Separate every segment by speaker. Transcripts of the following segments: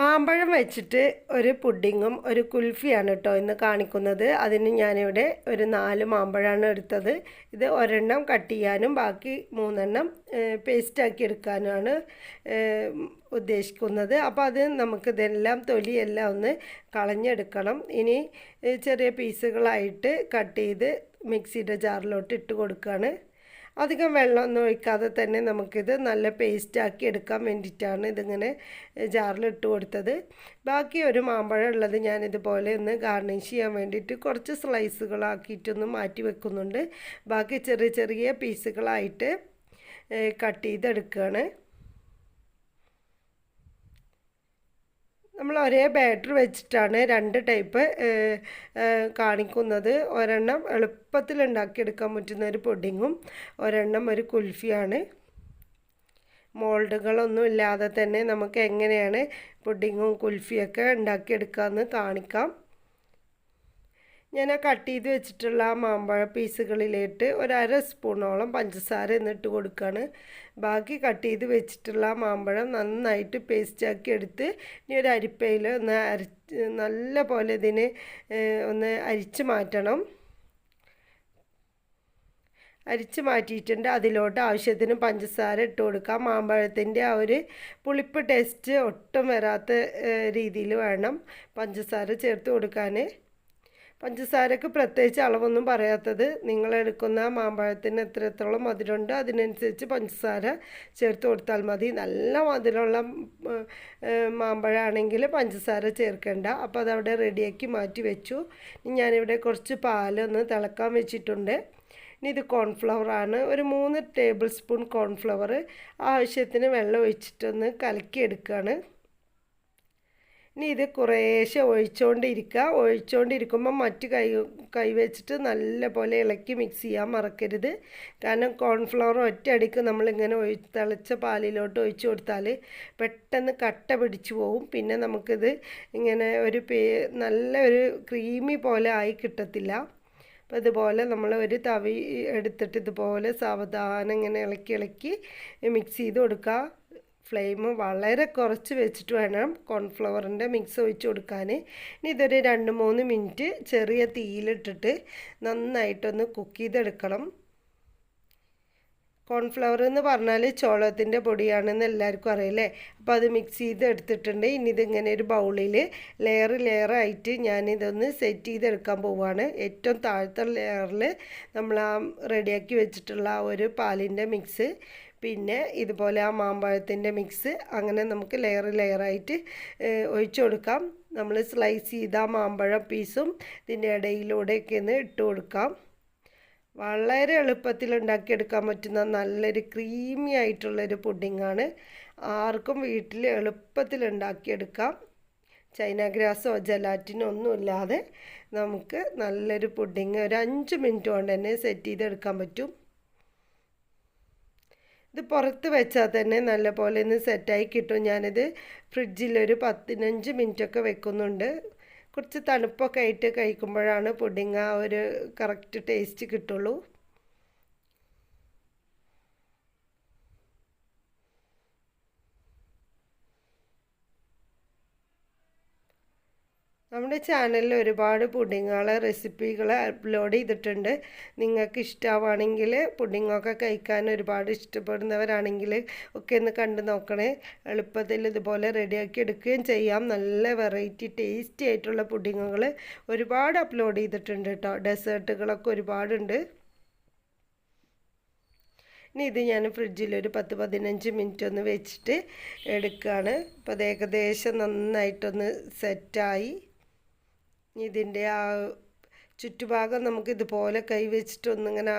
Speaker 1: മാമ്പഴം വെച്ചിട്ട് ഒരു പുഡിങ്ങും ഒരു കുൽഫിയാണ് കേട്ടോ ഇന്ന് കാണിക്കുന്നത്. അതിന് ഞാനിവിടെ ഒരു നാല് മാമ്പഴമാണ് എടുത്തത്. ഇത് ഒരെണ്ണം കട്ട് ചെയ്യാനും ബാക്കി മൂന്നെണ്ണം പേസ്റ്റാക്കി എടുക്കാനുമാണ് ഉദ്ദേശിക്കുന്നത്. അപ്പോൾ അത് നമുക്ക് ഇതെല്ലാം തൊലിയെല്ലാം ഒന്ന് കളഞ്ഞെടുക്കണം. ഇനി ചെറിയ പീസുകളായിട്ട് കട്ട് ചെയ്ത് മിക്സിയുടെ ജാറിലോട്ട് ഇട്ട് കൊടുക്കുകയാണ്. അധികം വെള്ളമൊന്നും ഒഴിക്കാതെ തന്നെ നമുക്കിത് നല്ല പേസ്റ്റാക്കി എടുക്കാൻ വേണ്ടിയിട്ടാണ് ഇതിങ്ങനെ ജാറിലിട്ട് കൊടുത്തത്. ബാക്കി ഒരു മാമ്പഴം ഉള്ളത് ഞാനിതുപോലെ ഒന്ന് ഗാർണിഷ് ചെയ്യാൻ വേണ്ടിയിട്ട് കുറച്ച് സ്ലൈസുകളാക്കിയിട്ടൊന്ന് മാറ്റി വെക്കുന്നുണ്ട്. ബാക്കി ചെറിയ ചെറിയ പീസുകളായിട്ട് കട്ട് ചെയ്തെടുക്കുകയാണ്. നമ്മൾ ഒരേ ബാറ്റർ വെച്ചിട്ടാണ് രണ്ട് ടൈപ്പ് കാണിക്കുന്നത്. ഒരെണ്ണം എളുപ്പത്തിൽ ഉണ്ടാക്കിയെടുക്കാൻ പറ്റുന്ന ഒരു പുഡിങ്ങും ഒരെണ്ണം ഒരു കുൽഫിയാണ്. മോൾഡുകളൊന്നും ഇല്ലാതെ തന്നെ നമുക്ക് എങ്ങനെയാണ് പുഡിങ്ങും കുൽഫിയൊക്കെ ഉണ്ടാക്കിയെടുക്കാമെന്ന് കാണിക്കാം. ഞാൻ ആ കട്ട് ചെയ്ത് വെച്ചിട്ടുള്ള ആ മാമ്പഴ പീസുകളിലേട്ട് ഒരു അര സ്പൂണോളം പഞ്ചസാര എന്നിട്ട് കൊടുക്കുകയാണ് ബാക്കി കട്ട് ചെയ്ത് വെച്ചിട്ടുള്ള ആ മാമ്പഴം നന്നായിട്ട് പേസ്റ്റാക്കി എടുത്ത് ഇനി ഒരു അരിപ്പയിൽ ഒന്ന് അരച്ച് നല്ല പോലെ ഇതിന് ഒന്ന് അരിച്ച് മാറ്റണം. അരിച്ച് മാറ്റിയിട്ടുണ്ട്. അതിലോട്ട് ആവശ്യത്തിന് പഞ്ചസാര ഇട്ട് കൊടുക്കാം. മാമ്പഴത്തിന്റെ ആ ഒരു പുളിപ്പ് ടേസ്റ്റ് ഒട്ടും വരാത്ത രീതിയിൽ വേണം പഞ്ചസാര ചേർത്ത് കൊടുക്കാൻ. പഞ്ചസാരക്ക് പ്രത്യേകിച്ച് അളവൊന്നും പറയാത്തത് നിങ്ങൾ എടുക്കുന്ന മാമ്പഴത്തിന് എത്രത്തോളം മധുരമുണ്ട് അതിനനുസരിച്ച് പഞ്ചസാര ചേർത്ത് കൊടുത്താൽ മതി. നല്ല മധുരമുള്ള മാമ്പഴമാണെങ്കിൽ പഞ്ചസാര ചേർക്കേണ്ട. അപ്പോൾ അതവിടെ റെഡിയാക്കി മാറ്റി വെച്ചു. ഇനി ഞാനിവിടെ കുറച്ച് പാലൊന്ന് തിളക്കാൻ വെച്ചിട്ടുണ്ട്. ഇനി ഇത് കോൺഫ്ലവറാണ് ഒരു മൂന്ന് ടേബിൾ സ്പൂൺ കോൺഫ്ലവർ ആവശ്യത്തിന് വെള്ളം ഒഴിച്ചിട്ടൊന്ന് കലക്കി എടുക്കുകയാണ് ഇനി ഇത് കുറേശ്ശെ ഒഴിച്ചുകൊണ്ടിരിക്കുക ഒഴിച്ചുകൊണ്ടിരിക്കുമ്പോൾ മറ്റ് കൈ കൈ വെച്ചിട്ട് നല്ല പോലെ ഇളക്കി മിക്സ് ചെയ്യാൻ മറക്കരുത്. കാരണം കോൺഫ്ലവർ ഒറ്റയടിക്ക് നമ്മളിങ്ങനെ ഒഴി തിളച്ച പാലിലോട്ട് ഒഴിച്ചു കൊടുത്താൽ പെട്ടെന്ന് കട്ട പിടിച്ചു പോവും. പിന്നെ നമുക്കിത് ഇങ്ങനെ ഒരു പേ നല്ല ഒരു ക്രീമി പോലെ ആയി കിട്ടത്തില്ല. അപ്പോൾ ഇതുപോലെ നമ്മൾ ഒരു തവി എടുത്തിട്ട് ഇതുപോലെ സാവധാനം ഇങ്ങനെ ഇളക്കി ഇളക്കി മിക്സ് ചെയ്ത് കൊടുക്കുക ഫ്ലെയിം വളരെ കുറച്ച് വെച്ചിട്ട് വേണം കോൺഫ്ലവറിന്റെ മിക്സ് ഒഴിച്ച് കൊടുക്കാൻ. ഇനി ഇതൊരു രണ്ട് മൂന്ന് മിനിറ്റ് ചെറിയ തീയിലിട്ടിട്ട് നന്നായിട്ടൊന്ന് കുക്ക് ചെയ്തെടുക്കണം. കോൺഫ്ലവർ എന്ന് പറഞ്ഞാൽ ചോളത്തിന്റെ പൊടിയാണെന്ന് എല്ലാവർക്കും അറിയില്ലേ? അപ്പോൾ അത് മിക്സ് ചെയ്ത് എടുത്തിട്ടുണ്ട്. ഇനി ഇതിങ്ങനെ ഒരു ബൗളിൽ ലെയർ ലെയറായിട്ട് ഞാനിതൊന്ന് സെറ്റ് ചെയ്തെടുക്കാൻ പോവുകയാണ് ഏറ്റവും താഴത്തെ ലെയറിൽ നമ്മൾ ആ റെഡിയാക്കി വെച്ചിട്ടുള്ള ആ ഒരു പാലിന്റെ മിക്സ് പിന്നെ ഇതുപോലെ ആ മാമ്പഴത്തിന്റെ മിക്സ് അങ്ങനെ നമുക്ക് ലെയർ ലെയറായിട്ട് ഒഴിച്ചു കൊടുക്കാം. നമ്മൾ സ്ലൈസ് ചെയ്ത മാമ്പഴ പീസും ഇതിന്റെ ഇടയിലൂടെയൊക്കെ ഒന്ന് ഇട്ട് കൊടുക്കാം. വളരെ എളുപ്പത്തിൽ ഉണ്ടാക്കിയെടുക്കാൻ പറ്റുന്ന നല്ലൊരു ക്രീമി ആയിട്ടുള്ളൊരു പുഡിങ്ങാണ്. ആർക്കും വീട്ടിൽ എളുപ്പത്തിൽ ഉണ്ടാക്കിയെടുക്കാം. ചൈന ഗ്രാസോ ജലാറ്റിനോ ഒന്നുമില്ലാതെ നമുക്ക് നല്ലൊരു പുഡിങ് ഒരു അഞ്ച് മിനിറ്റ് കൊണ്ട് തന്നെ സെറ്റ് ചെയ്തെടുക്കാൻ പറ്റും. ഇത് പുറത്ത് വെച്ചാൽ തന്നെ നല്ല പോലെ ഒന്ന് സെറ്റായി കിട്ടും. ഞാനിത് ഫ്രിഡ്ജിൽ ഒരു പതിനഞ്ച് മിനിറ്റൊക്കെ വെക്കുന്നുണ്ട്. കുറച്ച് തണുപ്പൊക്കെ ആയിട്ട് കഴിക്കുമ്പോഴാണ് പുഡിങ് ആ ഒരു കറക്റ്റ് ടേസ്റ്റ് കിട്ടുള്ളൂ. നമ്മുടെ ചാനലിൽ ഒരുപാട് പുഡിങ്ങുകൾ റെസിപ്പികൾ അപ്ലോഡ് ചെയ്തിട്ടുണ്ട്. നിങ്ങൾക്ക് ഇഷ്ടമാണെങ്കിൽ പുഡിങ്ങൊക്കെ കഴിക്കാൻ ഒരുപാട് ഇഷ്ടപ്പെടുന്നവരാണെങ്കിൽ ഒക്കെ ഒന്ന് കണ്ടു നോക്കണേ. എളുപ്പത്തിൽ ഇതുപോലെ റെഡിയാക്കി എടുക്കുകയും ചെയ്യാം. നല്ല വെറൈറ്റി ടേസ്റ്റി ആയിട്ടുള്ള പുഡിങ്ങുകൾ ഒരുപാട് അപ്ലോഡ് ചെയ്തിട്ടുണ്ട് കേട്ടോ ഡെസേർട്ടുകളൊക്കെ ഒരുപാടുണ്ട്. ഇനി ഇത് ഞാൻ ഫ്രിഡ്ജിൽ ഒരു പത്ത് പതിനഞ്ച് മിനിറ്റ് ഒന്ന് വെച്ചിട്ട് എടുക്കുകയാണ് അപ്പോൾ അത് ഏകദേശം നന്നായിട്ടൊന്ന് സെറ്റായി ഇതിന്റെ ആ ചുറ്റുഭാഗം നമുക്ക് ഇതുപോലെ കൈ വെച്ചിട്ട്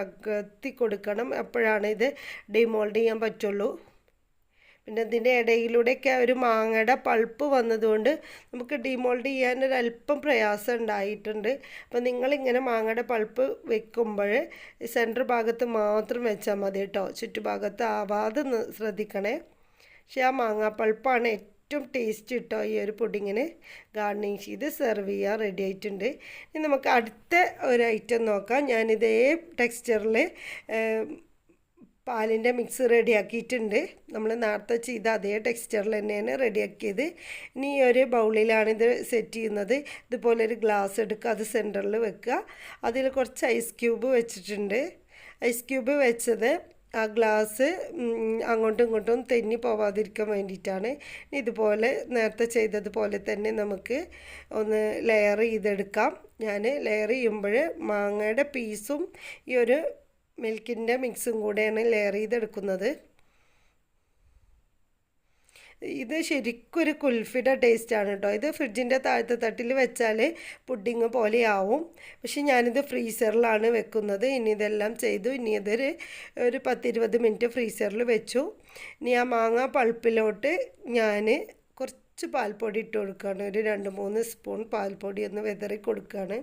Speaker 1: അകത്തി കൊടുക്കണം. അപ്പോഴാണ് ഇത് ഡിമോൾഡ് ചെയ്യാൻ പറ്റുള്ളൂ. പിന്നെ ഇതിന്റെ ഇടയിലൂടെയൊക്കെ ഒരു മാങ്ങയുടെ പൾപ്പ് വന്നതുകൊണ്ട് നമുക്ക് ഡിമോൾഡ് ചെയ്യാൻ ഒരു അല്പം പ്രയാസം ഉണ്ടായിട്ടുണ്ട്. അപ്പോൾ നിങ്ങളിങ്ങനെ മാങ്ങയുടെ പൾപ്പ് വെക്കുമ്പോൾ സെന്റർ ഭാഗത്ത് മാത്രം വെച്ചാൽ മതി കേട്ടോ. ചുറ്റുഭാഗത്ത് ആവാതെ ശ്രദ്ധിക്കണേ. പക്ഷേ ആ മാങ്ങാ പൾപ്പാണ് ഏറ്റവും ടേസ്റ്റ് കിട്ടോ ഈ ഒരു പുഡിങ്ങിന്? ഗാർണിങ് ചെയ്ത് സെർവ് ചെയ്യാൻ റെഡി ആയിട്ടുണ്ട്. ഇനി നമുക്ക് അടുത്ത ഒരു ഐറ്റം നോക്കാം. ഞാനിതേ ടെക്സ്ചറിൽ പാലിന്റെ മിക്സ് റെഡിയാക്കിയിട്ടുണ്ട് നമ്മൾ നേരത്തെ ചെയ്ത അതേ ടെക്സ്ചറിൽ തന്നെയാണ് റെഡിയാക്കിയത് ഇനി ഈ ഒരു ബൗളിലാണ് ഇത് സെറ്റ് ചെയ്യുന്നത്. ഇതുപോലെ ഒരു ഗ്ലാസ് എടുക്കുക അത് സെന്ററിൽ വെക്കുക. അതിൽ കുറച്ച് ഐസ് ക്യൂബ് വെച്ചിട്ടുണ്ട്. ഐസ് ക്യൂബ് വെച്ചത് ആ ഗ്ലാസ് അങ്ങോട്ടും ഇങ്ങോട്ടും തെന്നി പോവാതിരിക്കാൻ വേണ്ടിയിട്ടാണ്. ഇതുപോലെ നേരത്തെ ചെയ്തതുപോലെ തന്നെ നമുക്ക് ഒന്ന് ലെയർ ചെയ്തെടുക്കാം. ഞാൻ ലെയർ ചെയ്യുമ്പോൾ മാങ്ങയുടെ പീസും ഈ ഒരു മിൽക്കിന്റെ മിക്സും കൂടെയാണ് ലെയർ ചെയ്തെടുക്കുന്നത്. ഇത് ശരിക്കും ഒരു കുൽഫിയുടെ ടേസ്റ്റാണ് കേട്ടോ. ഇത് ഫ്രിഡ്ജിന്റെ താഴത്തെ തട്ടിൽ വെച്ചാൽ പുഡിങ് പോലെയാവും. പക്ഷെ ഞാനിത് ഫ്രീസറിലാണ് വെക്കുന്നത്. ഇനി ഇതെല്ലാം ചെയ്തു. ഇനി ഇതൊരു ഒരു പത്തിരുപത് മിനിറ്റ് ഫ്രീസറിൽ വെച്ചു. ഇനി ആ മാങ്ങ പൾപ്പിലോട്ട് ഞാൻ കുറച്ച് പാൽപ്പൊടി ഇട്ട് കൊടുക്കുകയാണ്. ഒരു രണ്ട് മൂന്ന് സ്പൂൺ പാൽപ്പൊടി ഒന്ന് വെതറി കൊടുക്കുകയാണ്.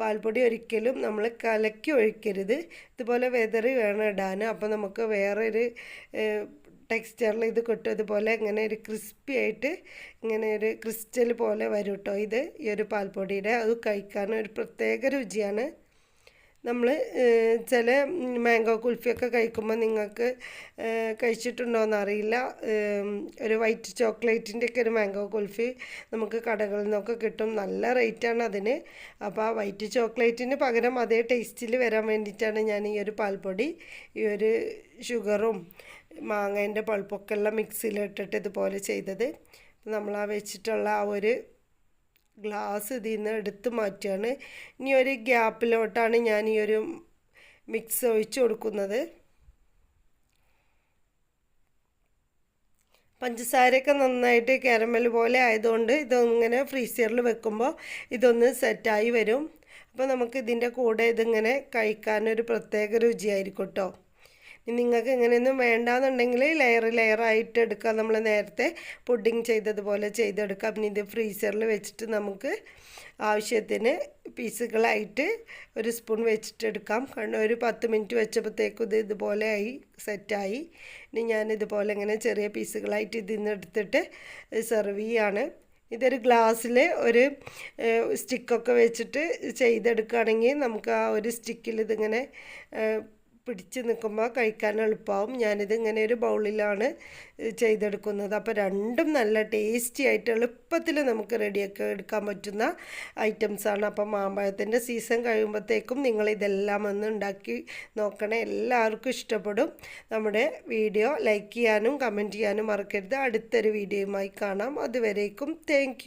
Speaker 1: പാൽപ്പൊടി ഒരിക്കലും നമ്മൾ കലക്കി ഒഴിക്കരുത്. ഇതുപോലെ വെതറി വേണം ഇടാൻ. അപ്പോൾ നമുക്ക് വേറൊരു ടെക്സ്ചറിൽ ഇത് കിട്ടും. ഇതുപോലെ ഇങ്ങനെ ഒരു ക്രിസ്പി ആയിട്ട് ഇങ്ങനെ ഒരു ക്രിസ്റ്റൽ പോലെ വരും കേട്ടോ ഇത് ഈ ഒരു പാൽപ്പൊടിയുടെ. അത് കഴിക്കാൻ ഒരു പ്രത്യേക രുചിയാണ്. നമ്മൾ ചില മാംഗോ കുൽഫിയൊക്കെ കഴിക്കുമ്പോൾ നിങ്ങൾക്ക് കഴിച്ചിട്ടുണ്ടോയെന്ന് അറിയില്ല ഒരു വൈറ്റ് ചോക്ലേറ്റിന്റെ ഒക്കെ ഒരു മാംഗോ കുൽഫി നമുക്ക് കടകളിൽ നിന്നൊക്കെ കിട്ടും. നല്ല റേറ്റാണ് അതിന്. അപ്പോൾ ആ വൈറ്റ് ചോക്ലേറ്റിന് പകരം അതേ ടേസ്റ്റിൽ വരാൻ വേണ്ടിയിട്ടാണ് ഞാൻ ഈ ഒരു പാൽപ്പൊടി ഈ ഒരു ഷുഗറും മാങ്ങേന്റെ പൾപ്പൊക്കെ എല്ലാം മിക്സിയിലിട്ടിട്ട് ഇതുപോലെ ചെയ്തത്. നമ്മൾ ആ വെച്ചിട്ടുള്ള ആ ഒരു ഗ്ലാസ് ഇതിൽ നിന്ന് എടുത്ത് മാറ്റുകയാണ്. ഇനി ഒരു ഗ്യാപ്പിലോട്ടാണ് ഞാൻ ഈ ഒരു മിക്സ് ഒഴിച്ചു കൊടുക്കുന്നത്. പഞ്ചസാരയൊക്കെ നന്നായിട്ട് കാരമൽ പോലെ ആയതുകൊണ്ട് ഇതൊന്നിങ്ങനെ ഫ്രീസറിൽ വെക്കുമ്പോൾ ഇതൊന്ന് സെറ്റായി വരും. അപ്പോൾ നമുക്ക് ഇതിന്റെ കൂടെ ഇതിങ്ങനെ കഴിക്കാനൊരു പ്രത്യേക രുചിയായിരിക്കും കേട്ടോ. നിങ്ങൾക്ക് ഇങ്ങനെയൊന്നും വേണ്ടാന്നുണ്ടെങ്കിൽ ലെയർ ലെയർ ആയിട്ട് എടുക്കാം. നമ്മൾ നേരത്തെ പുഡിങ് ചെയ്തതുപോലെ ചെയ്തെടുക്കുക പിന്നെ ഇത് ഫ്രീസറിൽ വെച്ചിട്ട് നമുക്ക് ആവശ്യത്തിന് പീസുകളായിട്ട് ഒരു സ്പൂൺ വെച്ചിട്ടെടുക്കാം കാരണം ഒരു പത്ത് മിനിറ്റ് വെച്ചപ്പോഴത്തേക്കും ഇത് ഇതുപോലെ ആയി സെറ്റായി ഇനി ഞാൻ ഇതുപോലെ ഇങ്ങനെ ചെറിയ പീസുകളായിട്ട് ഇതിൽ നിന്ന് എടുത്തിട്ട് സെർവ് ചെയ്യാണ്. ഇതൊരു ഗ്ലാസ്സിൽ ഒരു സ്റ്റിക്കൊക്കെ വെച്ചിട്ട് ചെയ്തെടുക്കുകയാണെങ്കിൽ നമുക്ക് ആ ഒരു സ്റ്റിക്കിൽ ഇതിങ്ങനെ പിടിച്ച് നിൽക്കുമ്പോൾ കഴിക്കാൻ എളുപ്പമാവും. ഞാനിത് ഇങ്ങനെ ഒരു ബൗളിലാണ് ചെയ്തെടുക്കുന്നത്. അപ്പോൾ രണ്ടും നല്ല ടേസ്റ്റി ആയിട്ട് എളുപ്പത്തിൽ നമുക്ക് റെഡിയാക്കി എടുക്കാൻ പറ്റുന്ന ഐറ്റംസാണ് അപ്പോൾ മാമ്പഴത്തിന്റെ സീസൺ കഴിയുമ്പോഴത്തേക്കും നിങ്ങൾ ഇതെല്ലാം ഒന്ന് ഉണ്ടാക്കി നോക്കണേ. എല്ലാവർക്കും ഇഷ്ടപ്പെടും. നമ്മുടെ വീഡിയോ ലൈക്ക് ചെയ്യാനും കമന്റ് ചെയ്യാനും മറക്കരുത്. അടുത്തൊരു വീഡിയോയുമായി കാണാം. അതുവരേക്കും താങ്ക്